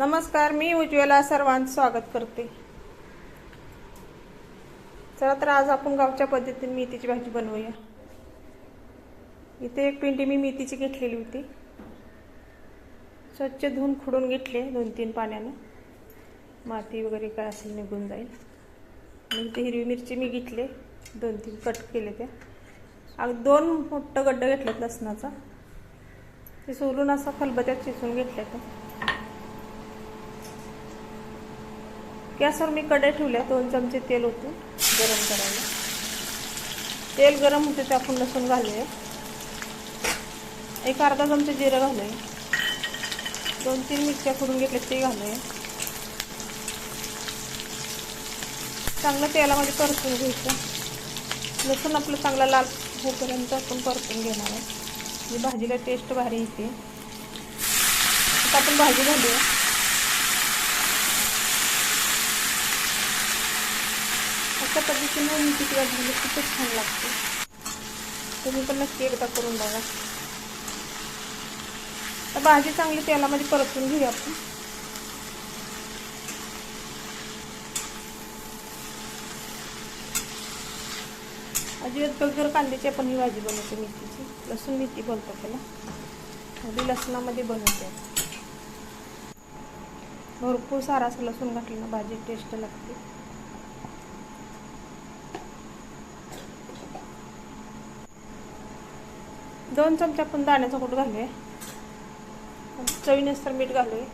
नमस्कार मी उज्ज्वला सर्वांचं स्वागत करते. चला तर आज आपण गावच्या पद्धतीने मेथीची भाजी बनवूया. इथे एक पिंडी मी मेथीची घेतलेली होती. स्वच्छ धुवून खुडून घेतले दोन तीन पाण्यानं. माती वगैरे काय असेल निघून जाईल. आणि इथे हिरवी मिरची मी घेतले. दोन तीन कट केले त्या अग दोन मोठं गड्डं घेतलं लसणाचा. ते सोलून असा खलबत्यात चिसून घेतलं त्या गॅसवर मी कढई ठेवल्या दोन चमचे तेल होते गरम करायला. तेल गरम होते ते आपण लसूण घालूया. एक अर्धा चमचे जिरं घालूया. दोन तीन मिरच्या करून घेतले ते घालूया. चांगलं तेलामध्ये परतून घ्यायचं. लसूण आपलं चांगला लाल होईपर्यंत आपण परतून घेणार आहे. म्हणजे भाजीला टेस्ट भारी येते. आता आपण भाजी घालूया. अशा पद्धतीने मेथीची भाजी खूपच छान लागते. तुम्ही पण नक्की एकदा करून बघा. तर भाजी चांगली तेलामध्ये परतून घेऊया आपण. अजिबात गगर कांद्याची आपण ही भाजी बनवतो मेथीची लसूण मेथी बोलतो त्याला. अगदी लसणामध्ये बनवते. भरपूर सारा असं लसूण घातलं ना भाजी टेस्ट लागते. दोन चमचे आपण दाण्याचा कूट घालूया. चवीनुसार मीठ घालूया.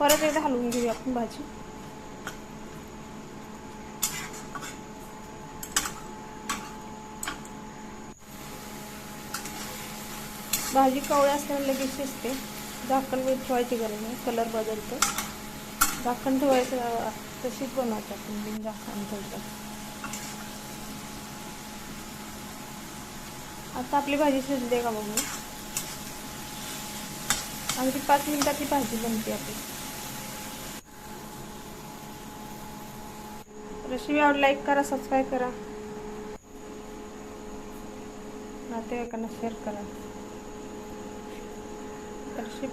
परत एकदा हलवून घेऊया आपण भाजी. भाजी कवळी असल्याने लगेच शिजते. झाकण मीठ ठेवायची गरज नाही. कलर बदलतो. झाकण ठेवायचं तशीच बनवायचं आपण बिन झाकण ठेवतात आता आपली भाजी शिजली का बघू? आणखी पाच मिनिटातली भाजी बनते आपली. रेसिपी आवड लाईक करा सबस्क्राईब करा. नातेवाईकांना शेअर करा. रेसिपी